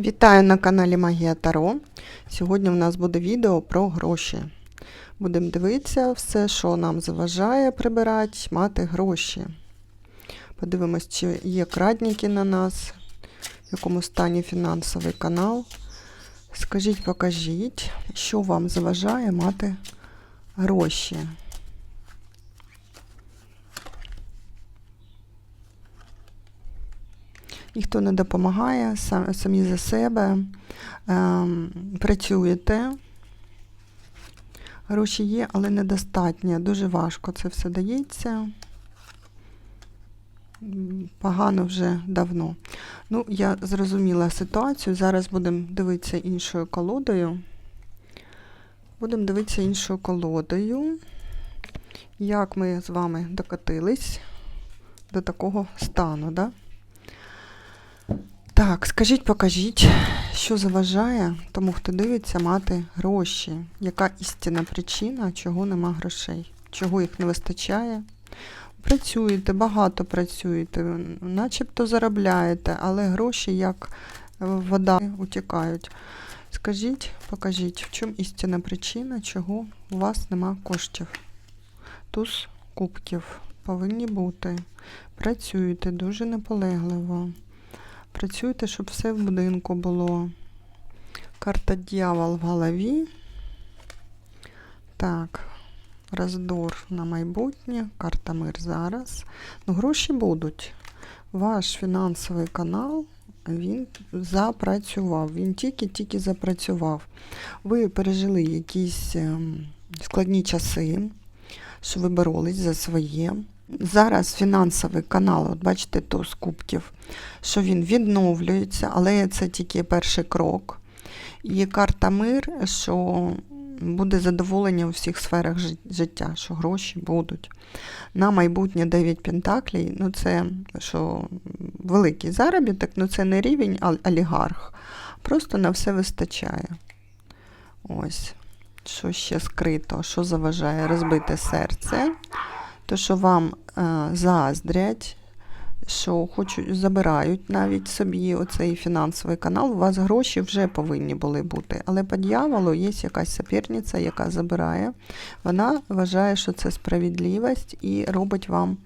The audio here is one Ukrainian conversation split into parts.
Вітаю на каналі Магія Таро. Сьогодні в нас буде відео про гроші. Будемо дивитися все, що нам заважає прибирати, мати гроші. Подивимось, чи є крадники на нас, в якому стані фінансовий канал. Скажіть, покажіть, що вам заважає мати гроші. Ніхто не допомагає, сам- самі за себе ем, працюєте. Гроші є, але недостатньо. Дуже важко це все дається. Погано вже давно. Ну, я зрозуміла ситуацію. Зараз будемо дивитися іншою колодою. Будемо дивитися іншою колодою, як ми з вами докотились до такого стану. Да? Так, скажіть, покажіть, що заважає тому, хто дивиться, мати гроші? Яка істинна причина, чого нема грошей? Чого їх не вистачає? Працюєте, багато працюєте, начебто заробляєте, але гроші як вода утікають. Скажіть, покажіть, в чому істинна причина, чого у вас нема коштів? Туз кубків повинні бути. Працюєте дуже наполегливо. Працюйте, щоб все в будинку було. Карта дьявол в голові. Так, роздор на майбутнє, карта мир зараз. Ну, гроші будуть. Ваш фінансовий канал, він запрацював. Він тільки-тільки запрацював. Ви пережили якісь ем, складні часи, що ви боролись за своє. Зараз фінансовий канал, от бачите, то з кубків, що він відновлюється, але це тільки перший крок. Є карта мир, що буде задоволення у всіх сферах життя, що гроші будуть. На майбутнє 9 пентаклей, ну це що великий заробіток, ну це не рівень ал- олігарх. Просто на все вистачає. Ось. Що ще скрито, що заважає розбите серце то, що вам е, заздрять, що хочуть, забирають навіть собі оцей фінансовий канал, у вас гроші вже повинні були бути. Але по дьяволу є якась суперниця, яка забирає. Вона вважає, що це справедливість і робить вам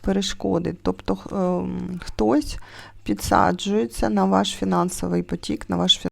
перешкоди. Тобто ем, хтось підсаджується на ваш фінансовий потік, на ваш